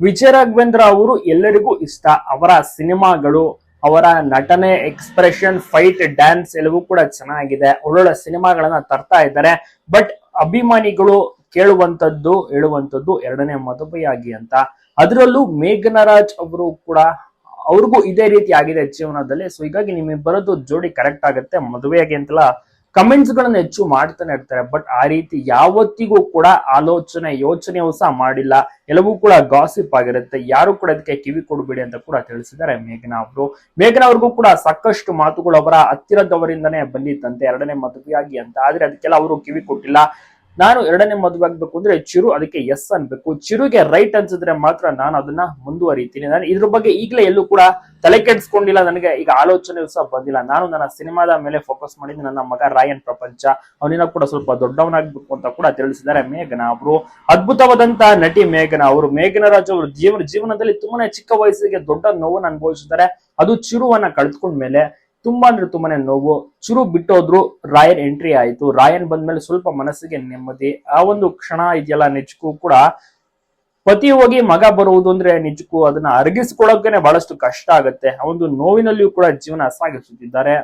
ವಿಜಯ ರಾಘವೇಂದ್ರ ಅವರು ಎಲ್ಲರಿಗೂ ಇಷ್ಟ. ಅವರ ಸಿನಿಮಾಗಳು, ಅವರ ನಟನೆ ಎಕ್ಸ್ಪ್ರೆಷನ್ ಫೈಟ್ ಡ್ಯಾನ್ಸ್ ಎಲ್ಲವೂ ಕೂಡ ಚೆನ್ನಾಗಿದೆ. ಒಳ್ಳೊಳ್ಳೆ ಸಿನಿಮಾಗಳನ್ನ ತರ್ತಾ ಇದ್ದಾರೆ. ಬಟ್ ಅಭಿಮಾನಿಗಳು ಕೇಳುವಂತದ್ದು ಹೇಳುವಂಥದ್ದು ಎರಡನೇ ಮದುವೆಯಾಗಿ ಅಂತ. ಅದರಲ್ಲೂ ಮೇಘನರಾಜ್ ಅವರು ಕೂಡ ಅವ್ರಿಗೂ ಇದೇ ರೀತಿ ಆಗಿದೆ ಜೀವನದಲ್ಲಿ. ಸೊ ಹೀಗಾಗಿ ನಿಮಗೆ ಬರೋದು ಜೋಡಿ ಕರೆಕ್ಟ್ ಆಗುತ್ತೆ. ಮದುವೆಯಾಗಿ ಅಂತೆಲ್ಲ ಕಮೆಂಟ್ಸ್ ಗಳನ್ನ ಹೆಚ್ಚು ಮಾಡ್ತಾನೆ ಇರ್ತಾರೆ ಬಟ್ ಆ ರೀತಿ ಯಾವತ್ತಿಗೂ ಕೂಡ ಆಲೋಚನೆ ಯೋಚನೆ ಸಹ ಮಾಡಿಲ್ಲ. ಎಲ್ಲವೂ ಕೂಡ ಗಾಸಿಪ್ ಆಗಿರುತ್ತೆ. ಯಾರು ಕೂಡ ಅದಕ್ಕೆ ಕಿವಿ ಕೊಡಬೇಡಿ ಅಂತ ಕೂಡ ತಿಳಿಸಿದ್ದಾರೆ ಮೇಘನಾ ಅವರು. ಮೇಘನಾ ಅವ್ರಿಗೂ ಕೂಡ ಸಾಕಷ್ಟು ಮಾತುಗಳು ಅವರ ಹತ್ತಿರದವರಿಂದನೇ ಬಂದಿತ್ತಂತೆ. ಎರಡನೇ ಮದುವೆಯಾಗಿ ಅಂತ. ಆದ್ರೆ ಅದಕ್ಕೆಲ್ಲ ಅವರು ಕಿವಿ ಕೊಟ್ಟಿಲ್ಲ. ನಾನು ಎರಡನೇ ಮದುವೆ ಆಗ್ಬೇಕು ಅಂದ್ರೆ ಚಿರು ಅದಕ್ಕೆ ಎಸ್ ಅನ್ಬೇಕು. ಚಿರುಗೆ ರೈಟ್ ಅನ್ಸಿದ್ರೆ ಮಾತ್ರ ನಾನು ಅದನ್ನ ಮುಂದುವರಿತೀನಿ. ನಾನು ಇದ್ರ ಬಗ್ಗೆ ಈಗಲೇ ಎಲ್ಲೂ ಕೂಡ ತಲೆ ಕೆಡಿಸ್ಕೊಂಡಿಲ್ಲ. ನನಗೆ ಈಗ ಆಲೋಚನೆ ಸಹ ಬಂದಿಲ್ಲ. ನಾನು ನನ್ನ ಸಿನಿಮಾದ ಮೇಲೆ ಫೋಕಸ್ ಮಾಡಿದ್ದು ನನ್ನ ಮಗ ರಾಯನ್ ಪ್ರಪಂಚ. ಅವನಿನ ಕೂಡ ಸ್ವಲ್ಪ ದೊಡ್ಡವನಾಗ್ಬೇಕು ಅಂತ ಕೂಡ ತಿಳಿಸಿದ್ದಾರೆ ಮೇಘನಾ ಅವರು. ಅದ್ಭುತವಾದಂತಹ ನಟಿ ಮೇಘನಾ ಅವರು. ಮೇಘನರಾಜ್ ಅವರು ಜೀವನ ಜೀವನದಲ್ಲಿ ತುಂಬಾನೇ ಚಿಕ್ಕ ವಯಸ್ಸಿಗೆ ದೊಡ್ಡ ನೋವನ್ನು ಅನುಭವಿಸಿದ್ದಾರೆ. ಅದು ಚಿರುವನ್ನ ಕಳೆದುಕೊಂಡ್ಮೇಲೆ ತುಂಬಾ ಅಂದ್ರೆ ತುಂಬಾನೇ ನೋವು. ಚುರು ಬಿಟ್ಟೋದ್ರು ರಾಯನ್ ಎಂಟ್ರಿ ಆಯ್ತು. ರಾಯನ್ ಬಂದ್ಮೇಲೆ ಸ್ವಲ್ಪ ಮನಸ್ಸಿಗೆ ನೆಮ್ಮದಿ. ಆ ಒಂದು ಕ್ಷಣ ಇದೆಯಲ್ಲ ನಿಜಕ್ಕೂ ಕೂಡ ಪತಿ ಹೋಗಿ ಮಗ ಬರುವುದು ಅಂದ್ರೆ ನಿಜಕ್ಕೂ ಅದನ್ನ ಅರಗಿಸ್ಕೊಳಕ್ಕೆ ಬಹಳಷ್ಟು ಕಷ್ಟ ಆಗುತ್ತೆ. ಆ ಒಂದು ನೋವಿನಲ್ಲಿಯೂ ಕೂಡ ಜೀವನ ಸಾಗಿಸುತ್ತಿದ್ದಾರೆ